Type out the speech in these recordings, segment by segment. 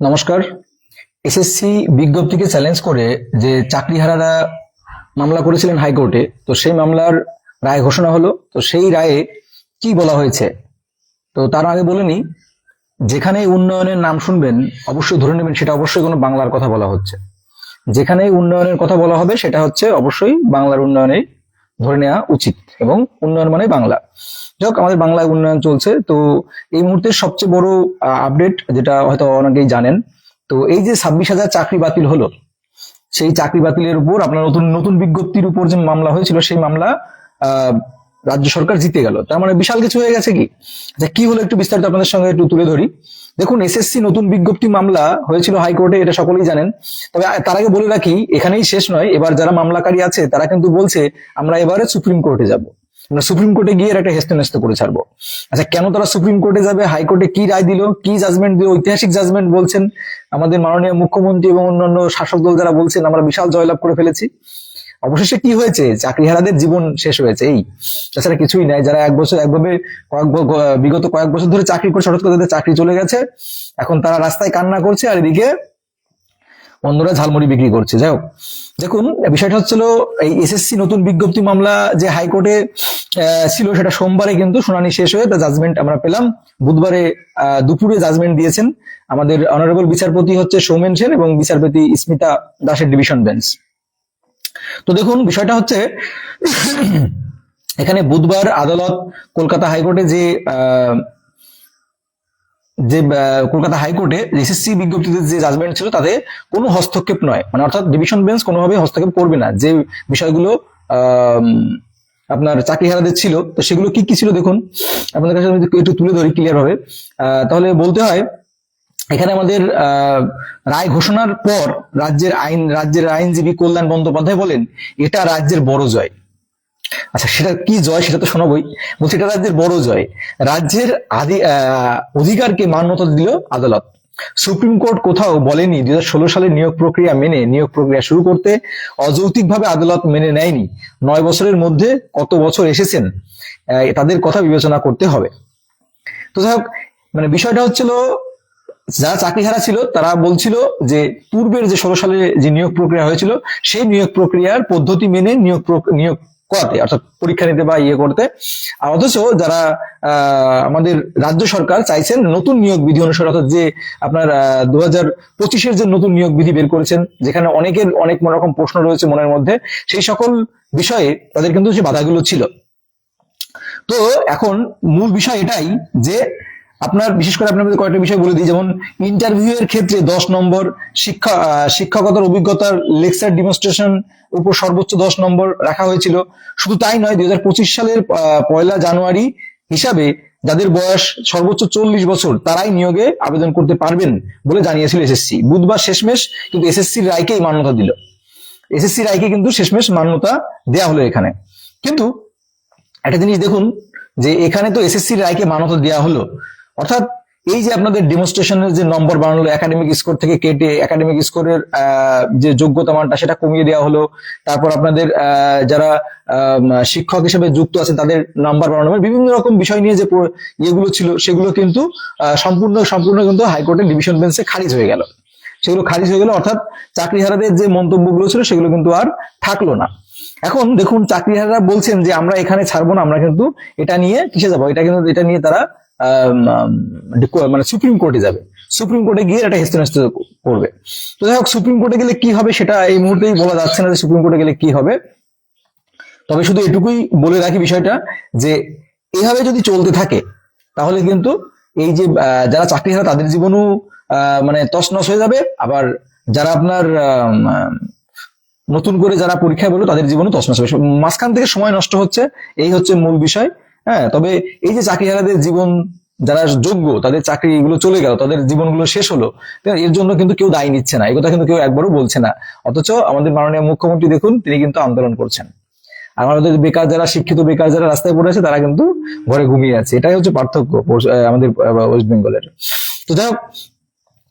নমস্কার। SSC বিজ্ঞপ্তিকে challenge করে যে চাকরিহারারা মামলা করেছিলেন হাইকোর্টে, তো সেই মামলার রায় ঘোষণা হলো। তো সেই রায়ে কি বলা হয়েছে? তো তার আগে বলে নিই, যেখানে উন্নয়নের নাম শুনবেন, অবশ্যই ধরে নেবেন সেটা অবশ্যই কোনো বাংলার কথা বলা হচ্ছে। যেখানে উন্নয়নের কথা বলা হবে, সেটা হচ্ছে অবশ্যই বাংলার উন্নয়নে ধরে নেওয়া উচিত এবং উন্নয়ন মানে বাংলা। যাই হোক, আমাদের বাংলায় উন্নয়ন চলছে। তো এই মুহূর্তে সবচেয়ে বড় আপডেট যেটা হয়তো অনেকেই জানেন, তো এই যে ছাব্বিশ হাজার চাকরি বাতিল হলো, সেই চাকরি বাতিলের উপর আপনার নতুন নতুন বিজ্ঞপ্তির উপর যে মামলা হয়েছিল, সেই মামলা রাজ্য সরকার জিতে গেল। তার মানে বিশাল কিছু হয়ে গেছে কি? আচ্ছা কি হলো একটু বিস্তারিত আপনাদের সঙ্গে একটু তুলে ধরি। দেখুন এসএসসি নতুন বিজ্ঞপ্তি মামলা হয়েছিল হাইকোর্টে, এটা সকলেই জানেন। তবে তার আগে বলে রাখি, এখানেই শেষ নয়। এবার যারা মামলাকারী আছে, তারা কিন্তু বলছে, আমরা এবারে সুপ্রিম কোর্টে যাব। আমরা সুপ্রিম কোর্টে গিয়ে একটা হেস্তে নেস্ত করে ছাড়বো। আচ্ছা কেন তারা সুপ্রিম কোর্টে যাবে? হাইকোর্টে কি রায় দিল? কি জাজমেন্ট দিল? ঐতিহাসিক জাজমেন্ট বলছেন আমাদের মাননীয় মুখ্যমন্ত্রী এবং অন্যান্য শাসক দল যারা বলছেন, আমরা বিশাল জয়লাভ করে ফেলেছি। অবশেষে কি হয়েছে? চাকরিহারাদের জীবন শেষ হয়েছে। এই, তাছাড়া কিছুই নাই। যারা এক বছর, একভাবে কয়েক বিগত কয়েক বছর ধরে চাকরি করছে হঠাৎ করে তাদের চাকরি চলে গেছে, এখন তারা রাস্তায় কান্না করছে, আর এদিকে অন্যরা ঝালমুড়ি বিক্রি করছে। যাই হোক, দেখুন, বিষয়টা হচ্ছিল, এই এসএসসি নতুন বিজ্ঞপ্তি মামলা যে হাইকোর্টে ছিল সেটা সোমবারে কিন্তু শুনানি শেষ হয়ে তা জাজমেন্ট আমরা পেলাম। বুধবারে দুপুরে জাজমেন্ট দিয়েছেন। আমাদের অনারেবল বিচারপতি হচ্ছে সৌমেন সেন এবং বিচারপতি স্মিতা দাসের ডিভিশন বেঞ্চ তো দেখুন বিষয়টা হচ্ছে এখানে বুধবার আদালত কলকাতা হাইকোর্টে যে যে কলকাতা হাইকোর্টে এসএসসি বিজ্ঞপ্তিতে যে জাজমেন্ট ছিল তাতে কোনো হস্তক্ষেপ নয়। মানে অর্থাৎ ডিভিশন বেঞ্চ কোনোভাবে হস্তক্ষেপ করবে না। যে বিষয়গুলো আপনার চাকরিহারাদের ছিল তো সেগুলো কি কি ছিল দেখুন আপনাদের কাছে একটু তুলে ধরি ক্লিয়ার আহ, তাহলে বলতে হয় এখানে আমাদের রায় ঘোষণার পর রাজ্যের আইন, রাজ্যের আইনজীবী কল্যাণ বন্দ্যোপাধ্যায় বলেন, এটা রাজ্যের বড় জয়। আচ্ছা সেটা কি জয় সেটা তো শোনাবই। বলছি, এটা রাজ্যের বড় জয়। রাজ্যের আদি অধিকারকে মান্যতা দিল আদালত। সুপ্রিম কোর্ট কোথাও বলেনি দুই সালের নিয়োগ প্রক্রিয়া মেনে, নিয়োগ প্রক্রিয়া শুরু করতে অযৌক্তিকভাবে আদালত মেনে নেয়নি। নয় বছরের মধ্যে কত বছর এসেছেন তাদের কথা বিবেচনা করতে হবে। তো যাই হোক মানে বিষয়টা হচ্ছিল যারা চাকরিহারা ছিল, তারা বলছিল যে পূর্বের যে ষোলো সালে যে নিয়োগ প্রক্রিয়া হয়েছিল, সেই নিয়োগ প্রক্রিয়ার পদ্ধতি মেনে নিয়োগ নিয়োগ করাতে, অর্থাৎ পরীক্ষা নিতে বা ইয়ে করতে। আর অথচ যারা আমাদের রাজ্য সরকার চাইছেন নতুন নিয়োগ বিধি অনুসারে, অর্থাৎ যে আপনার দু হাজার পঁচিশের যে নতুন নিয়োগ বিধি বের করেছেন, যেখানে অনেকের অনেক রকম প্রশ্ন রয়েছে মনের মধ্যে, সেই সকল বিষয়ে তাদের কিন্তু যে বাধাগুলো ছিল। তো এখন মূল বিষয় এটাই যে আপনার, বিশেষ করে আপনাদের কয়েকটা বিষয় বলে দিই, যেমন ইন্টারভিউ এর ক্ষেত্রে দশ নম্বর শিক্ষা শিক্ষকতার অভিজ্ঞতার লেকচার ডিমনস্ট্রেশন উপর সর্বোচ্চ দশ নম্বর রাখা হয়েছিল। শুধু তাই নয় দুই সালের পয়লা জানুয়ারি হিসাবে যাদের বয়স সর্বোচ্চ চল্লিশ বছর, তারাই নিয়োগে আবেদন করতে পারবেন বলে জানিয়েছিল এসএসসি। বুধবার শেষমেশ কিন্তু এসএসসির রায়কেই মান্যতা দিল। এসএসসি রায়কে কিন্তু শেষমেশ মান্যতা দেয়া হলো এখানে। কিন্তু একটা জিনিস দেখুন, যে এখানে তো এসএসসি রায়কে মান্যতা দেওয়া হলো। অর্থাৎ এই যে আপনাদের ডেমনস্ট্রেশনের যে নম্বর বানানো একাডেমিক স্কোর থেকে কেটে একাডেমিক স্কোরের যে যোগ্যতা মানটা সেটা কমিয়ে দেওয়া হলো। তারপর আপনাদের যারা শিক্ষক হিসেবে যুক্ত আছে তাদের নাম্বার বাড়ানো মানে বিভিন্ন রকম বিষয় নিয়ে যে ইয়েগুলো ছিল, সেগুলো কিন্তু সম্পূর্ণ সম্পূর্ণ কিন্তু হাইকোর্টের ডিভিশন বেঞ্চে খারিজ হয়ে গেল। সেগুলো খারিজ হয়ে গেল, অর্থাৎ চাকরিহারাদের যে মন্তব্যগুলো ছিল, সেগুলো কিন্তু আর থাকল না। এখন দেখুন চাকরিহারা বলছেন যে, আমরা এখানে ছাড়বো না, আমরা কিন্তু এটা নিয়ে কিসে যাব? এটা কিন্তু, এটা নিয়ে তারা মানে সুপ্রিম কোর্টে যাবে। সুপ্রিম কোর্টে গিয়ে এটা হেস্তনেস্ত করবে। তো যাই হোক, সুপ্রিম কোর্টে গেলে কি হবে সেটা এই মুহূর্তেই বলা যাচ্ছে না যে সুপ্রিম কোর্টে গেলে কি হবে। তবে শুধু এটুকুই বলে রাখি বিষয়টা যে এইভাবে যদি চলতে থাকে, তাহলে কিন্তু এই যে যারা চাকরি হারা তাদের জীবনও মানে তছনছ হয়ে যাবে। আবার যারা আপনার নতুন করে যারা পরীক্ষায় বলো তাদের জীবনও তছনছ হবে মাঝখান থেকে সময় নষ্ট হচ্ছে, এই হচ্ছে মূল বিষয়। হ্যাঁ তবে এই যে চাকরি চাকরিহারাদের জীবন যারা যোগ্য, তাদের চাকরি এগুলো চলে গেল, তাদের জীবনগুলো শেষ হলো এর জন্য কিন্তু কেউ দায়ী নিচ্ছে না, এই কথা কিন্তু কেউ একবারও বলছে না। অথচ আমাদের মাননীয় মুখ্যমন্ত্রী দেখুন, তিনি কিন্তু আন্দোলন করছেন। আর আমাদের বেকার যারা, শিক্ষিত বেকার যারা রাস্তায় পড়ে আছে, তারা কিন্তু ঘরে ঘুমিয়ে আছে, এটাই হচ্ছে পার্থক্য আমাদের ওয়েস্ট বেঙ্গলের। তো যাই হোক,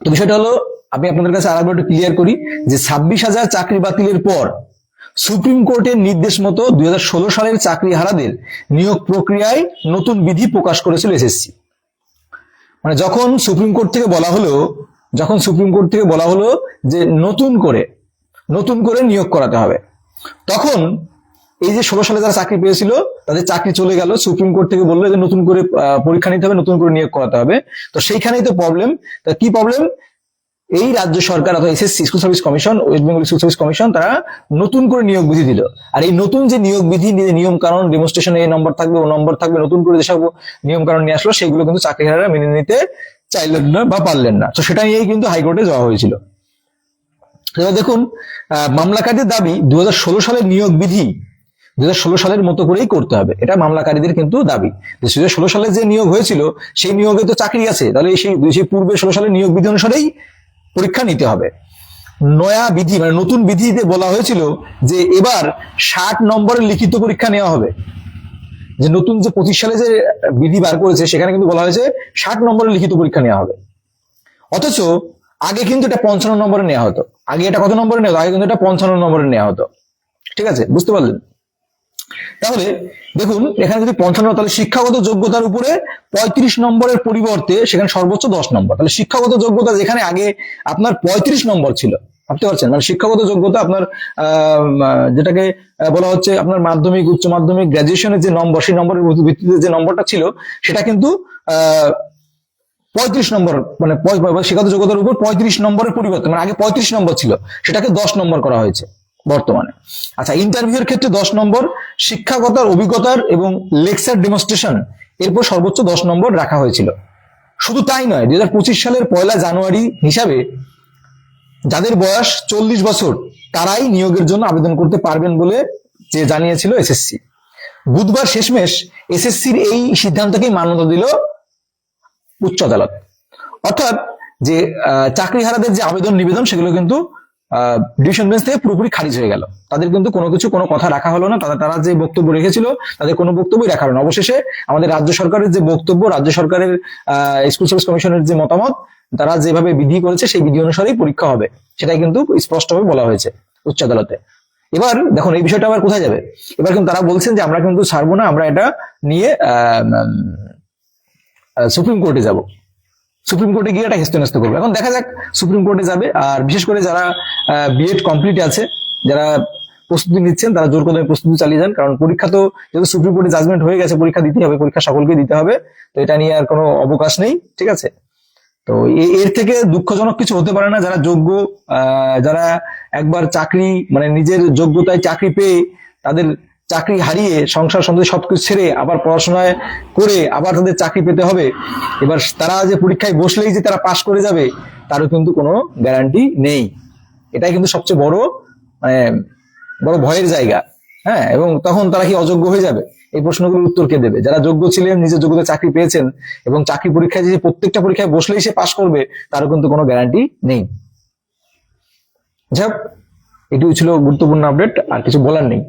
তো বিষয়টা হলো, আমি আপনাদের কাছে আরেকবার একটু ক্লিয়ার করি যে ছাব্বিশ হাজার চাকরি বাতিলের পর সুপ্রিম কোর্টের নির্দেশ মতো দুই হাজার ষোলো সালের চাকরি হারাদের নিয়োগ প্রক্রিয়ায় নতুন বিধি প্রকাশ করেছিল এসএসসি মানে যখন সুপ্রিম কোর্ট থেকে বলা হলো, যখন সুপ্রিম কোর্ট থেকে বলা হলো যে নতুন করে নতুন করে নিয়োগ করাতে হবে, তখন এই যে ষোলো সালে যারা চাকরি পেয়েছিল, তাদের চাকরি চলে গেল। সুপ্রিম কোর্ট থেকে বলল যে নতুন করে পরীক্ষা নিতে হবে, নতুন করে নিয়োগ করাতে হবে। তো সেইখানেই তো প্রবলেম তা কি প্রবলেম এই রাজ্য সরকার অথবা SSC school service commission West Bengal school service commission তারা নতুন করে নিয়োগ বিধি দিল। আর এই নতুন যে নিয়োগ বিধি নিয়ম কানুন ডেমনস্ট্রেশনে এই নম্বর থাকবে, ও নম্বর থাকবে, নতুন করে যেসব নিয়ম কানুন নিয়ে আসলো, সেগুলো কিন্তু চাকরিহারা মেনে নিতে চাইলেন না বা পারলেন না। তো সেটা নিয়েই কিন্তু হাইকোর্টে যাওয়া হয়েছিল। দেখুন মামলাকারীদের দাবি দু হাজার ষোলো সালের নিয়োগ বিধি দুহাজার ষোলো সালের মতো করেই করতে হবে। এটা মামলাকারীদের কিন্তু দাবি। দু ষোলো সালে যে নিয়োগ হয়েছিল, সেই নিয়োগে তো চাকরি আছে। তাহলে সেই পূর্বে ষোলো সালের নিয়োগ বিধি অনুসারেই পরীক্ষা নিতে হবে। নয়া বিধি মানে নতুন বিধিতে বলা হয়েছিল যে এবার ষাট নম্বরের লিখিত পরীক্ষা নেওয়া হবে। যে নতুন যে পঁচিশ সালে যে বিধি বার করেছে, সেখানে কিন্তু বলা হয়েছে ষাট নম্বরের লিখিত পরীক্ষা নেওয়া হবে। অথচ আগে কিন্তু এটা পঞ্চান্ন নম্বরে নেওয়া হতো। আগে এটা কত নম্বরে নেওয়া হতো? আগে কিন্তু এটা পঞ্চান্ন নম্বরে নেওয়া হতো। ঠিক আছে? বুঝতে পারলেন? তাহলে দেখুন, এখানে যদি পঞ্চান্ন, তাহলে শিক্ষাগত যোগ্যতার উপরে পঁয়ত্রিশ নম্বরের পরিবর্তে সেখানে সর্বোচ্চ দশ নম্বর। তাহলে শিক্ষাগত যোগ্যতা যেখানে আগে আপনার পঁয়ত্রিশ নম্বর ছিল, ভাবতে পারছেন? মানে শিক্ষাগত যোগ্যতা আপনার যেটাকে বলা হচ্ছে আপনার মাধ্যমিক, উচ্চ মাধ্যমিক গ্রাজুয়েশনের যে নম্বর, সেই নম্বরের ভিত্তিতে যে নম্বরটা ছিল, সেটা কিন্তু পঁয়ত্রিশ নম্বর মানে শিক্ষাগত যোগ্যতার উপর পঁয়ত্রিশ নম্বরের পরিবর্তন মানে আগে পঁয়ত্রিশ নম্বর ছিল, সেটাকে দশ নম্বর করা হয়েছে। বর্তমানে। আচ্ছা ইন্টারভিউর ক্ষেত্রে দশ নম্বর, শিক্ষাগতার অভিজ্ঞতার এবং লেকচার ডেমনস্ট্রেশন এরপর সর্বোচ্চ দশ নম্বর রাখা হয়েছিল। শুধু তাই নয় দুই সালের পয়লা জানুয়ারি হিসাবে যাদের বয়স চল্লিশ বছর, তারাই নিয়োগের জন্য আবেদন করতে পারবেন বলে যে জানিয়েছিল এসএসসি। বুধবার শেষমেশ এসএসসির এই সিদ্ধান্তকেই মান্যতা দিল উচ্চ আদালত। অর্থাৎ যে চাকরিহারাদের যে আবেদন নিবেদন, সেগুলো কিন্তু ডিভিশন বেঞ্চ থেকে পুরোপুরি খারিজ হয়ে গেল। তাদের কিন্তু কোনো কিছু, কোনো কথা রাখা হলো না। তাদের তারা যে বক্তব্য রেখেছিল, তাদের কোনো বক্তব্যই রাখা হলো না। অবশেষে আমাদের রাজ্য সরকারের যে বক্তব্য, রাজ্য সরকারের স্কুল সার্ভিস কমিশনের যে মতামত, তারা যেভাবে বিধি করেছে, সেই বিধি অনুসারেই পরীক্ষা হবে। সেটাই কিন্তু স্পষ্টভাবে বলা হয়েছে উচ্চ আদালতে। এবার দেখুন, এই বিষয়টা আবার কোথায় যাবে? এবার কিন্তু তারা বলছেন যে আমরা কিন্তু ছাড়বো না, আমরা এটা নিয়ে সুপ্রিম কোর্টে যাব। সুপ্রিম কোর্টে গিয়ে এটা হেস্তনেস্ত করবে। এখন দেখা যাক সুপ্রিম কোর্টে যাবে, আর বিশেষ করে যারা বিএড কমপ্লিট আছে, যারা প্রস্তুতি নিচ্ছেন, তারা জোর কদমে প্রস্তুতি চালিয়ে যান, কারণ পরীক্ষা তো, যেহেতু সুপ্রিম কোর্টে জাজমেন্ট হয়ে গেছে, পরীক্ষা দিতে হবে, পরীক্ষা সকলকে দিতে হবে, তো এটা নিয়ে আর কোনো অবকাশ নেই, ঠিক আছে? তো এর থেকে দুঃখজনক কিছু হতে পারে না, যারা যোগ্য যারা একবার চাকরি মানে নিজের যোগ্যতায় চাকরি পেয়ে তাদের চাকরি হারিয়ে সংসার সন্তান সবকিছু ছেড়ে আবার পড়াশোনায় করে আবার তাদের চাকরি পেতে হবে, এবার তারা যে পরীক্ষায় বসলেই যে তারা পাশ করে যাবে, তারও কিন্তু কোনো গ্যারান্টি নেই। এটাই কিন্তু সবচেয়ে বড় মানে বড় ভয়ের জায়গা হ্যাঁ? এবং তখন তারা কি অযোগ্য হয়ে যাবে? এই প্রশ্নগুলোর উত্তর কে দেবে? যারা যোগ্য ছিলেন, নিজের যোগ্যতা চাকরি পেয়েছেন, এবং চাকরি পরীক্ষায় যে প্রত্যেকটা পরীক্ষায় বসলেই সে পাশ করবে, তারও কিন্তু কোনো গ্যারান্টি নেই। যাক এটুকু ছিল গুরুত্বপূর্ণ আপডেট আর কিছু বলার নেই।